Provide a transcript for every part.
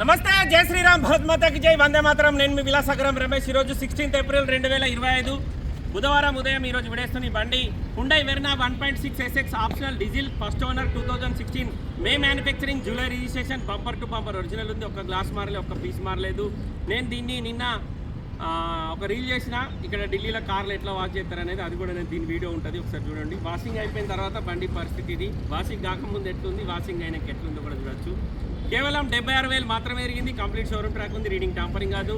నమస్తే జై శ్రీరామ్ భరత్మాతకి జై వందే మాత్రం. నేను మీ విలాసగరం రమేష్. ఈరోజు సిక్స్టీన్త్ ఏప్రిల్ రెండు వేల ఇరవై ఐదు బుధవారం ఉదయం ఈరోజు విడేస్తున్న ఈ బండి Hyundai Verna one point six SX optional diesel first owner two thousand sixteen May manufacturing July registration bumper to bumper original ఉంది. ఒక గ్లాస్ మారలేదు ఒక పీస్ మారలేదు. నేను దీన్ని నిన్న ఒక రీల్ చేసిన ఇక్కడ ఢిల్లీలో కార్లు ఎట్లా వాష్ చేస్తారు అనేది అది కూడా నేను దీని వీడియో ఉంటుంది ఒకసారి చూడండి. వాషింగ్ అయిపోయిన తర్వాత బండి పరిస్థితి ఇది. వాషింగ్ కాకముందు ఎట్లుంది వాషింగ్ అయినాక ఎట్లుందో కూడా చూడొచ్చు. కేవలం డెబ్బై ఆరు వేలు మాత్రమే ఎరిగింది కంప్లీట్ షోరూమ్ ట్రాక్ ఉంది రీడింగ్ టాంపరింగ్ కాదు.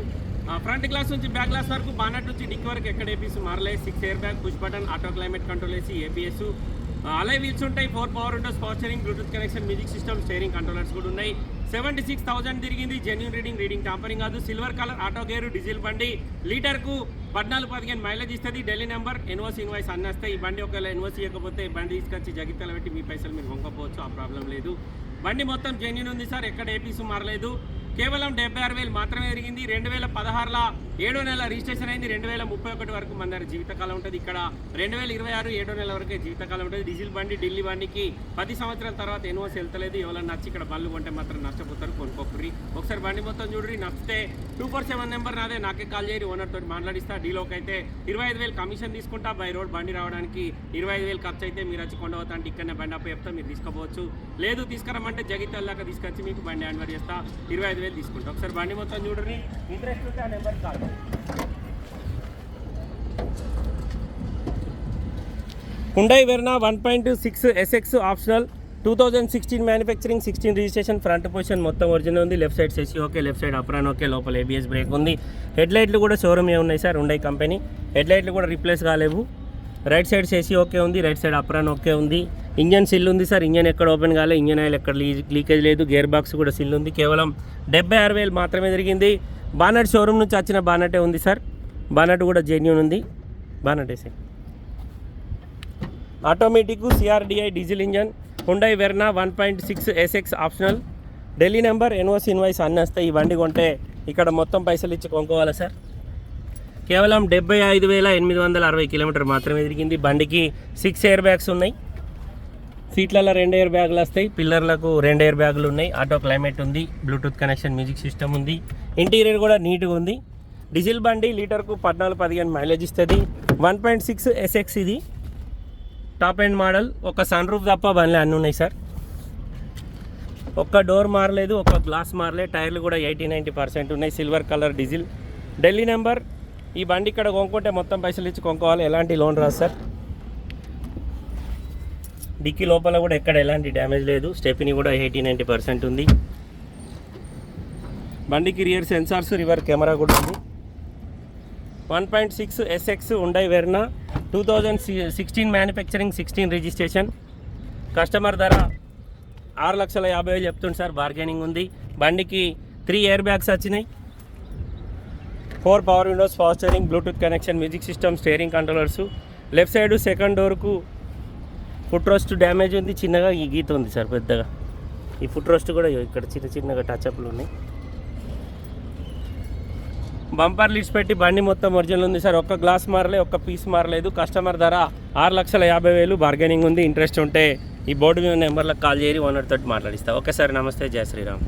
ఫ్రంట్ గ్లాస్ నుంచి బ్యాక్ గ్లాస్ వరకు బానట్ నుంచి డిక్ వరకు ఎక్కడ ఏపీస్ మారలే. Six air bag push button auto climate control వేసి ఏపీఎస్ అలై వీల్స్ ఉంటాయి four power windows power steering Bluetooth connection music system steering controllers కూడా ఉన్నాయి. సెవెంటీ సిక్స్ థౌసండ్ తిరిగింది. జెన్యున్ రీడింగ్ రీడింగ్ టాంపరింగ్ కాదు. Silver colour auto gear diesel బండి. లీటర్కు పద్నాలుగు పదిహేను మైలేజ్ ఇస్తుంది. ఢిల్లీ నెంబర్ ఎన్ఓసి ఇన్వాయిస్ అన్నేస్తే ఈ బండి ఒకవేళ ఎన్ఓసి ఇవ్వకపోతే ఈ బండి తీసుకొచ్చి జగిత్తల పెట్టి మీ పైసలు మీరు వంకపోవచ్చు ఆ ప్రాబ్లం లేదు. బండి మొత్తం జెన్యున్ ఉంది సార్. ఎక్కడ ఏపీసు మారలేదు. కేవలం డెబ్బై ఆరు వేలు మాత్రమే పెరిగింది. రెండు వేల పదహారులో ఏడో నెల రిజిస్ట్రేషన్ అయింది. రెండు వేల ముప్పై ఒకటి వరకు మన దగ్గర జీవితకాలం ఉంటుంది. ఇక్కడ రెండు వేల ఇరవై ఆరు ఏడో నెల వరకే జీవితకాలం ఉంటుంది. డీజిల్ బండి ఢిల్లీ బండికి పది సంవత్సరాల తర్వాత ఎన్ఓసి వెళ్తలేదు ఎవరైనా నచ్చి ఇక్కడ బండ్లు కొంటే మాత్రం నష్టపోతారు. కొనుక్కోకుర్రి. ఒకసారి బండి మొత్తం చూడ్రి నచ్చితే టూ ఫోర్ సెవెన్ నెంబర్ నాదే. నాకే కాల్ చేయరు ఓనర్ తోటి మాట్లాడిస్తా. డీలోకి అయితే ఇరవై ఐదు వేలు కమిషన్ తీసుకుంటా. బై రోడ్ బండి రావడానికి ఇరవై ఐదు వేలు ఖర్చు అయితే మీరు వచ్చి కొండవతా అంటే ఇక్కడనే బండి అప్పు చెప్తా. మీరు తీసుకోవచ్చు లేదు తీసుకురమ్మంటే జగిత్యాల దాకా తీసుకొచ్చి మీకు బండి హ్యాండ్ చేస్తా. ఇరవై ఐదు వేలు తీసుకుంటాం. ఒకసారి బండి మొత్తం చూడరి ఇంట్రెస్ట్ ఉంటే ఆ నెంబర్ కాదు. Hyundai Verna one point six SX optional. Two thousand sixteen manufacturing sixteen registration front position మొత్తం ఒరిజినల్ ఉంది. Left side సెసి okay left side apron okay లోపల ఏబిఎస్ బ్రేక్ ఉంది. హెడ్ లైట్లు కూడా షోరూమే ఉన్నాయి సార్ హుండై కంపెనీ హెడ్ లైట్లు కూడా రీప్లేస్ కాలేవు. రైట్ సైడ్ సెసి ఓకే ఉంది. రైట్ సైడ్ అప్రాన్ ఓకే ఉంది. ఇంజన్ సిల్ ఉంది సార్. ఇంజన్ ఎక్కడ ఓపెన్ కాలే ఇంజన్ ఆయిల్ ఎక్కడ లీకేజ్ లేదు. గేర్ బాక్స్ కూడా సిల్ ఉంది. కేవలం డెబ్బై ఆరు వేలు మాత్రమే జరిగింది బానట్ షోరూమ్ నుంచి వచ్చిన బానటే ఉంది సార్? బానట్ కూడా జెన్యున్ ఉంది. బానటే sir? Automatic CRDI diesel engine Hyundai Verna one point six SX optional Delhi number NOC invoice అన్నీ వస్తాయి. ఈ బండి కొంటే ఇక్కడ మొత్తం పైసలు ఇచ్చి కొనుక్కోవాలా సార్? కేవలం డెబ్బై ఐదు వేల ఎనిమిది వందల అరవై కిలోమీటర్ మాత్రమే తిరిగింది. బండికి సిక్స్ ఎయిర్ బ్యాగ్స్ ఉన్నాయి. సీట్లలో రెండు ఎయిర్ బ్యాగులు వస్తాయి. పిల్లర్లకు రెండు ఎయిర్ బ్యాగులు ఉన్నాయి. ఆటో క్లైమేట్ ఉంది. బ్లూటూత్ కనెక్షన్ మ్యూజిక్ సిస్టమ్ ఉంది. ఇంటీరియర్ కూడా నీట్గా ఉంది. డీజిల్ బండి లీటర్కు పద్నాలుగు పదిహేను మైలేజ్ ఇస్తుంది. వన్ పాయింట్ సిక్స్ ఎస్ఎక్స్ ఇది. Top end model. ఒక సన్ రూఫ్ తప్ప బండ్లే అన్నీ ఉన్నాయి సార్. ఒక్క డోర్ మారలేదు ఒక గ్లాస్ మారలేదు. టైర్లు కూడా ఎయిటీ నైంటీ పర్సెంట్ ఉన్నాయి. Silver colour diesel. Delhi number. ఈ బండి ఇక్కడ కొనుక్కుంటే మొత్తం పైసలు ఇచ్చి కొనుక్కోవాలి. ఎలాంటి లోన్ రాదు సార్. డిక్కీ లోపల కూడా ఎక్కడ ఎలాంటి డ్యామేజ్ లేదు. స్టెఫినీ కూడా ఎయిటీ నైంటీ పర్సెంట్ ఉంది. బండికి రియర్ సెన్సార్స్ రివర్ కెమెరా కూడా ఉంది. One point six SX Hyundai Verna two thousand sixteen manufacturing sixteen registration. Customer ధర ఆరు లక్షల యాభై వేలు చెప్తుంది సార్ బార్గెనింగ్ ఉంది. బండికి త్రీ ఎయిర్ బ్యాగ్స్ వచ్చినాయి. Four power windows fostering Bluetooth connection music system steering controllers. Left side second డోర్కు foot roast damage ఉంది చిన్నగా ఈ గీత ఉంది సార్ పెద్దగా. ఈ ఫుట్ రోస్ట్ కూడా ఇక్కడ చిన్న చిన్నగా టచ్అప్లు ఉన్నాయి. బంపర్ లిడ్స్ పెట్టి బండి మొత్తం ఒరిజినల్ ఉంది సార్. ఒక్క గ్లాస్ మారలే ఒక్క పీస్ మారలేదు. కస్టమర్ ధర ఆరు లక్షల యాభై వేలు బార్గెనింగ్ ఉంది ఇంట్రెస్ట్ ఉంటే ఈ బోర్డు మీద నెంబర్లకు కాల్ చేయరి ఓనర్ తోటి మాట్లాడిస్తా. ఓకే సార్ నమస్తే జయ శ్రీరామ్.